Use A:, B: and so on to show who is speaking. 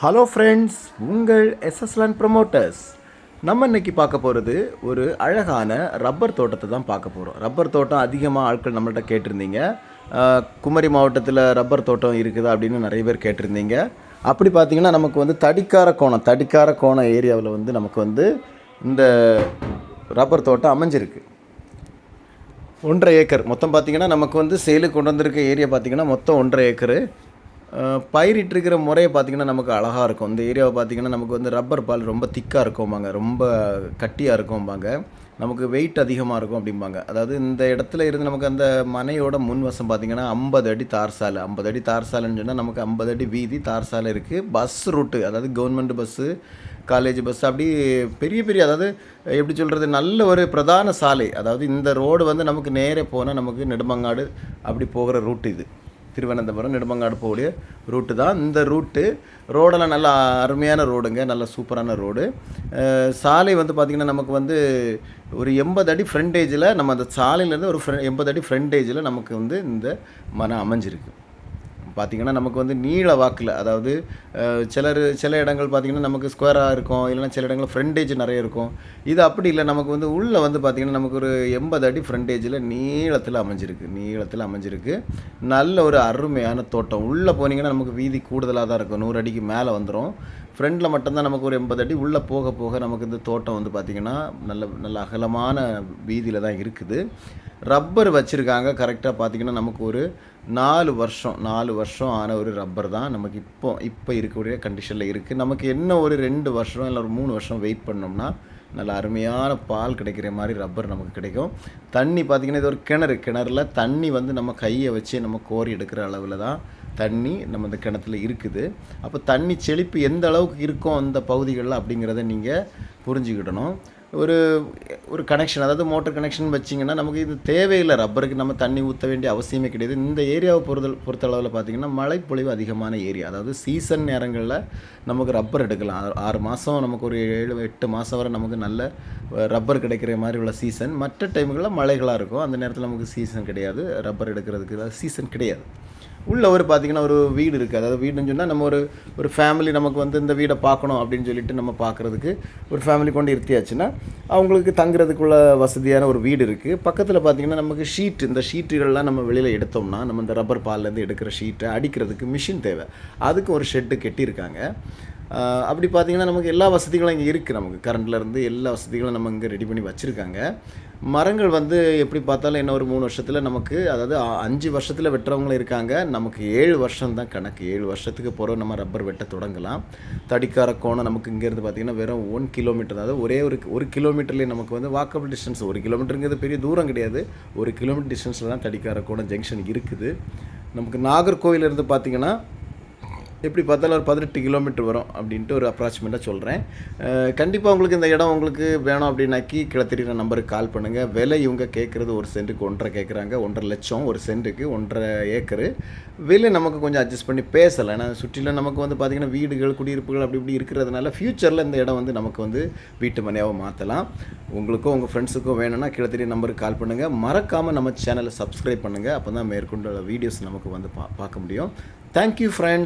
A: Hello friends உங்கள் எஸ்எஸ்லான் promoters நம்ம இன்னைக்கு பார்க்க போகிறது ஒரு அழகான ரப்பர் தோட்டத்தை தான் பார்க்க போகிறோம் ரப்பர் தோட்டம் அதிகமாக ஆட்கள் நம்மள்கிட்ட கேட்டிருந்தீங்க. குமரி மாவட்டத்தில் ரப்பர் தோட்டம் இருக்குதா அப்படின்னு நிறைய பேர் கேட்டிருந்தீங்க. அப்படி பார்த்தீங்கன்னா நமக்கு வந்து தடிக்கார கோணம் தடிக்கார கோணம் ஏரியாவில் வந்து நமக்கு வந்து இந்த ரப்பர் தோட்டம் அமைஞ்சிருக்கு. ஒன்றரை ஏக்கர். மொத்தம் பார்த்தீங்கன்னா நமக்கு வந்து சேலுக்கு கொண்டு வந்திருக்க ஏரியா பார்த்தீங்கன்னா மொத்தம் ஒன்றரை ஏக்கரு. பயிரிட்டிருக்கிற முறையை பார்த்தீங்கன்னா நமக்கு அழகாக இருக்கும். இந்த ஏரியாவை பார்த்தீங்கன்னா நமக்கு வந்து ரப்பர் பால் ரொம்ப திக்காக இருக்கும்பாங்க. ரொம்ப கட்டியாக இருக்கும்பாங்க. நமக்கு வெயிட் அதிகமாக இருக்கும் அப்படிம்பாங்க. அதாவது இந்த இடத்துல இருந்து நமக்கு அந்த மனையோட முன்வசம் பார்த்திங்கன்னா ஐம்பது அடி தார் சாலை. ஐம்பது அடி தார் சாலைன்னு சொன்னால் நமக்கு ஐம்பது அடி வீதி தார் சாலை இருக்குது பஸ் ரூட்டு அதாவது கவர்மெண்ட் பஸ்ஸு காலேஜ் பஸ் அப்படி பெரிய பெரிய அதாவது எப்படி சொல்கிறது நல்ல ஒரு பிரதான சாலை. அதாவது இந்த ரோடு வந்து நமக்கு நேரே போனால் நமக்கு நெடுமங்காடு அப்படி போகிற ரூட் இது. திருவனந்தபுரம் நெடுமங்காடு போகக்கூடிய ரூட்டு தான். இந்த ரூட்டு ரோடெல்லாம் நல்ல அருமையான ரோடுங்க நல்ல சூப்பரான ரோடு. சாலை வந்து பார்த்திங்கன்னா நமக்கு வந்து ஒரு எண்பது அடி ஃப்ரண்டேஜில் நம்ம அந்த சாலையிலேருந்து ஒரு ஃப்ரெ எண்பது அடி ஃப்ரண்டேஜில் நமக்கு வந்து இந்த மனம் அமைஞ்சிருக்கு. பார்த்திங்கன்னா நமக்கு வந்து நீள வாக்கில் அதாவது சிலர் சில இடங்கள் பார்த்திங்கன்னா நமக்கு ஸ்கொயராக இருக்கும் இல்லைனா சில இடங்கள் ஃப்ரண்டேஜ் நிறைய இருக்கும். இது அப்படி இல்லை நமக்கு வந்து உள்ளே வந்து பார்த்திங்கன்னா நமக்கு ஒரு எண்பது அடி ஃப்ரண்டேஜில் நீளத்தில் அமைஞ்சிருக்கு நீளத்தில் அமைஞ்சிருக்கு. நல்ல ஒரு அருமையான தோட்டம். உள்ளே போனீங்கன்னா நமக்கு வீதி கூடுதலாக தான் இருக்கும். நூறு அடிக்கு மேலே வந்துடும் ஃப்ரண்டில் மட்டும்தான் நமக்கு ஒரு எண்பது அடி உள்ளே போக போக நமக்கு இந்த தோட்டம் வந்து பார்த்திங்கன்னா நல்ல நல்ல அகலமான வீதியில் தான் இருக்குது. ரப்பர் வச்சுருக்காங்க. கரெக்டாக பார்த்திங்கன்னா நமக்கு ஒரு நாலு வருஷம் நாலு வருஷம் ஆன ஒரு ரப்பர் தான் நமக்கு இப்போ இப்போ இருக்கக்கூடிய கண்டிஷனில் இருக்குது நமக்கு என்ன ஒரு ரெண்டு வருஷம் இல்லை ஒரு மூணு வருஷம் வெயிட் பண்ணோம்னா நல்ல அருமையான பால் கிடைக்கிற மாதிரி ரப்பர் நமக்கு கிடைக்கும். தண்ணி பார்த்திங்கன்னா இது ஒரு கிணறு. கிணறுல தண்ணி வந்து நம்ம கையை வச்சு நம்ம கோரி எடுக்கிற அளவில் தான் தண்ணி நம்ம இந்த கிணத்துல இருக்குது. அப்போ தண்ணி செழிப்பு எந்த அளவுக்கு இருக்கும் அந்த பகுதிகளில் அப்படிங்கிறத நீங்கள் புரிஞ்சுக்கிடணும். ஒரு ஒரு கனெக்ஷன் அதாவது மோட்டர் கனெக்ஷன் வச்சிங்கன்னா நமக்கு இது தேவையில்லை. ரப்பருக்கு நம்ம தண்ணி ஊற்ற வேண்டிய அவசியமே கிடையாது. இந்த ஏரியாவை பொறுத்த பொறுத்தளவில் பார்த்திங்கன்னா மழைப்பொழிவு அதிகமான ஏரியா அதாவது சீசன் நேரங்களில் நமக்கு ரப்பர் எடுக்கலாம். ஆறு- மாதம் நமக்கு ஒரு ஏழு எட்டு மாதம் வரை நமக்கு நல்ல ரப்பர் கிடைக்கிற மாதிரி உள்ள சீசன் மற்ற டைம்களில் மழைகளாக இருக்கும். அந்த நேரத்தில் நமக்கு சீசன் கிடையாது. ரப்பர் எடுக்கிறதுக்கு சீசன் கிடையாது. உள்ள ஒரு பார்த்தீங்கன்னா ஒரு வீடு இருக்குது அதாவது வீடுன்னு சொன்னால் நம்ம ஒரு ஒரு ஃபேமிலி நமக்கு வந்து இந்த வீடை பார்க்கணும் அப்படின்னு சொல்லிட்டு நம்ம பார்க்குறதுக்கு ஒரு ஃபேமிலி கொண்டு இருத்தியாச்சுன்னா அவங்களுக்கு தங்குறதுக்குள்ள வசதியான ஒரு வீடு இருக்குது பக்கத்தில் பார்த்தீங்கன்னா நமக்கு ஷீட் இந்த ஷீட்டுகள்லாம் நம்ம வெளியில் எடுத்தோம்னா நம்ம இந்த ரப்பர் பால்லேருந்து எடுக்கிற ஷீட்டை அடிக்கிறதுக்கு மிஷின் தேவை. அதுக்கு ஒரு ஷெட்டு கட்டியிருக்காங்க. அப்படி பார்த்தீங்கன்னா நமக்கு எல்லா வசதிகளும் இங்கே இருக்குது நமக்கு கரண்ட்லேருந்து எல்லா வசதிகளும் நம்ம இங்கே ரெடி பண்ணி வச்சுருக்காங்க. மரங்கள் வந்து எப்படி பார்த்தாலும் என்ன ஒரு மூணு வருஷத்தில் நமக்கு அதாவது அஞ்சு வருஷத்தில் வெட்டுறவங்களும் இருக்காங்க. நமக்கு ஏழு வருஷம் தான் கணக்கு. ஏழு வருஷத்துக்கு பிறகு நம்ம ரப்பர் வெட்ட தொடங்கலாம். தடிக்கார கோணம் நமக்கு இங்கேருந்து பார்த்திங்கன்னா வெறும் ஒன் கிலோமீட்டர் அதாவது ஒரே ஒரு ஒரு கிலோமீட்டர்லேயே நமக்கு வந்து வாக்கபிள் டிஸ்டன்ஸ் ஒரு கிலோமீட்டருங்கிறது பெரிய தூரம் கிடையாது. ஒரு கிலோமீட்டர் டிஸ்டன்ஸில் தான் தடிக்கார கோணம் ஜங்ஷன் இருக்குது. நமக்கு நாகர்கோவில் பார்த்திங்கன்னா பார்த்தீங்கன்னா எப்படி பார்த்தாலும் ஒரு பதினெட்டு கிலோமீட்டர் வரும் அப்படின்ட்டு ஒரு அப்ராக்சிமேட்டாக சொல்கிறேன் கண்டிப்பாக உங்களுக்கு இந்த இடம் உங்களுக்கு வேணும் அப்படின்னாக்கி கீழே தெரியுற நம்பருக்கு கால் பண்ணுங்கள் விலை இவங்க கேட்குறது ஒரு சென்ட்டுக்கு ஒன்றரை கேட்குறாங்க ஒன்றரை லட்சம் ஒரு சென்ட்டுக்கு ஒன்றரை ஏக்கரு. விலை நமக்கு கொஞ்சம் அட்ஜஸ்ட் பண்ணி பேசலை ஏன்னா சுற்றிலும் நமக்கு வந்து பார்த்திங்கன்னா வீடுகள் குடியிருப்புகள் அப்படி இப்படி இருக்கிறதுனால ஃப்யூச்சரில் இந்த இடம் வந்து நமக்கு வந்து வீட்டு மனையாக மாற்றலாம் உங்களுக்கும் உங்கள் ஃப்ரெண்ட்ஸுக்கும் வேணும்னா கீழே தெரிய நம்பருக்கு கால் பண்ணுங்கள் மறக்காமல் நம்ம சேனலை சப்ஸ்கிரைப் பண்ணுங்கள் அப்போ தான் மேற்கொண்டு வீடியோஸ் நமக்கு வந்து பா பார்க்க முடியும். Thank you friends